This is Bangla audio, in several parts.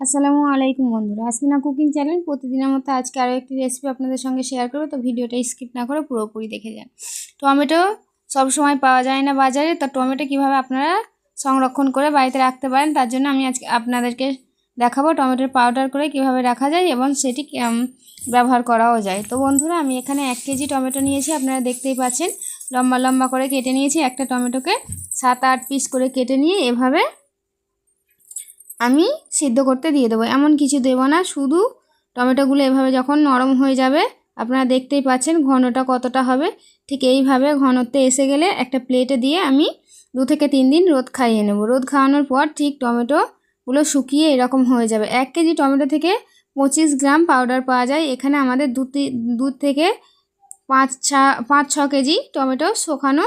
আসসালামু আলাইকুম বন্ধুরা। আসমিনা কুকিং চ্যানেল প্রতিদিনের মতো আজকে আরও একটি রেসিপি আপনাদের সঙ্গে শেয়ার করব। তো ভিডিওটা স্কিপ না করে পুরোপুরি দেখে যান। টমেটো সব সময় পাওয়া যায় না বাজারে। তো টমেটো কীভাবে আপনারা সংরক্ষণ করে বাড়িতে রাখতে পারেন, তার জন্য আমি আজকে আপনাদেরকে দেখাবো টমেটোর পাউডার করে কীভাবে রাখা যায় এবং সেটি ব্যবহার করাও যায়। তো বন্ধুরা, আমি এখানে এক কেজি টমেটো নিয়েছি, আপনারা দেখতেই পাচ্ছেন। লম্বা লম্বা করে কেটে নিয়েছি। একটা টমেটোকে সাত আট পিস করে কেটে নিয়ে এভাবে আমি সিদ্ধ করতে দিয়ে দেবো। এমন কিছু দেবো না, শুধু টমেটোগুলো এভাবে যখন নরম হয়ে যাবে, আপনারা দেখতেই পাচ্ছেন ঘনটা কতটা হবে। ঠিক এইভাবে ঘনত্বে এসে গেলে একটা প্লেটে দিয়ে আমি দু থেকে তিন দিন রোদ খাইয়ে নেব। রোদ খাওয়ানোর পর ঠিক টমেটোগুলো শুকিয়ে এরকম হয়ে যাবে। এক কেজি টমেটো থেকে পঁচিশ গ্রাম পাউডার পাওয়া যায়। এখানে আমাদের দু দুধ থেকে পাঁচ ছা পাঁচ ছ কেজি টমেটো শোকানো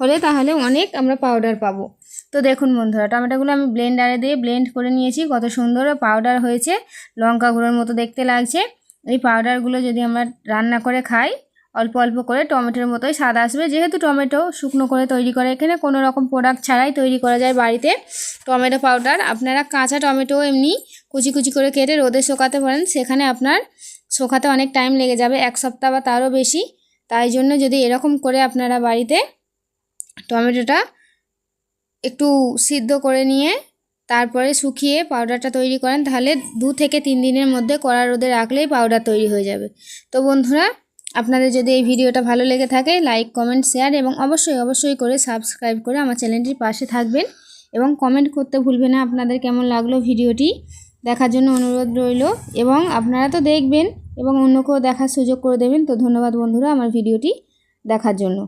হলে তাহলে অনেক আমরা পাউডার পাবো। তো দেখুন বন্ধুরা, টমেটোগুলো আমি ব্লেন্ডারে দিয়ে ব্লেন্ড করে নিয়েছি। কত সুন্দর পাউডার হয়েছে, লঙ্কা গুঁড়োর মতো দেখতে লাগছে। এই পাউডারগুলো যদি আমরা রান্না করে খাই, অল্প অল্প করে টমেটোর মতোই স্বাদ আসবে। যেহেতু টমেটো শুকনো করে তৈরি করে, এখানে কোনো রকম প্রোডাক্ট ছাড়াই তৈরি করা যায় বাড়িতে। টমেটো পাউডার আপনারা কাঁচা টমেটো এমনি কুচি কুচি করে কেটে রোদে শোকাতে পারেন। সেখানে আপনার শোকাতে অনেক টাইম লেগে যাবে, এক সপ্তাহ বা তারও বেশি। তাই জন্য যদি এরকম করে আপনারা বাড়িতে টমেটোটা একটু সিদ্ধ করে নিয়ে তারপরে শুকিয়ে পাউডারটা তৈরি করেন, তাহলে দু থেকে তিন দিনের মধ্যে কড়া রোদে রাখলেই পাউডার তৈরি হয়ে যাবে। তো বন্ধুরা, আপনাদের যদি এই ভিডিওটা ভালো লেগে থাকে লাইক কমেন্ট শেয়ার এবং অবশ্যই অবশ্যই করে সাবস্ক্রাইব করে আমার চ্যানেলটির পাশে থাকবেন এবং কমেন্ট করতে ভুলবেন না। আপনাদের কেমন লাগল ভিডিওটি? দেখার জন্য অনুরোধ রইল এবং আপনারা তো দেখবেন এবং অন্যকেও দেখার সুযোগ করে দেবেন, তো ধন্যবাদ বন্ধুরা আমার ভিডিওটি দেখার জন্য।